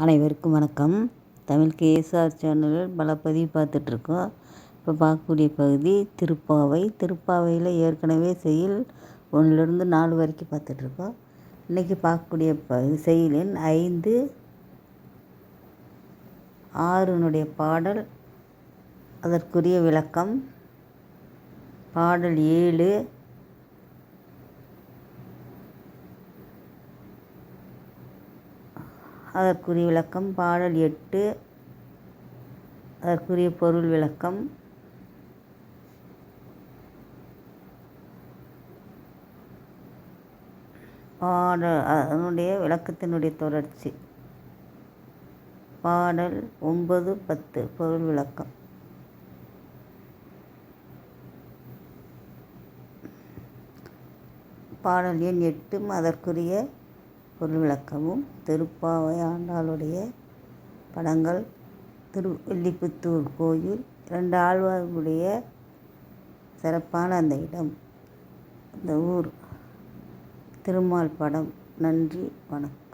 அனைவருக்கும் வணக்கம். தமிழ் கேஎஸ்ஆர் சேனலில் பல பதிவு பார்த்துட்ருக்கோம். இப்போ பார்க்கக்கூடிய பகுதி திருப்பாவை. திருப்பாவையில் ஏற்கனவே செயல் ஒன்றுலேருந்து நாலு வரைக்கும் பார்த்துட்ருக்கோம். இன்றைக்கி பார்க்கக்கூடிய பகுதி செயலின் ஐந்து ஆறுனுடைய பாடல் அதற்குரிய விளக்கம். பாடல் ஏழு அதற்குரிய விளக்கம் பாடல் எட்டு. அதற்குரிய பொருள் விளக்கம். பாடல் அதனுடைய விளக்கத்தினுடைய தொடர்ச்சி. பாடல் ஒன்பது பத்து பொருள் விளக்கம். பாடல் எண் எட்டும் அதற்குரிய பொருள் விளக்கமும் திருப்பாவை ஆண்டாளுடைய படங்கள் திருவெல்லிபுத்தூர் கோயில் ரெண்டு ஆழ்வார்களுடைய சிறப்பான அந்த இடம் அந்த ஊர் திருமால் படம். நன்றி வணக்கம்.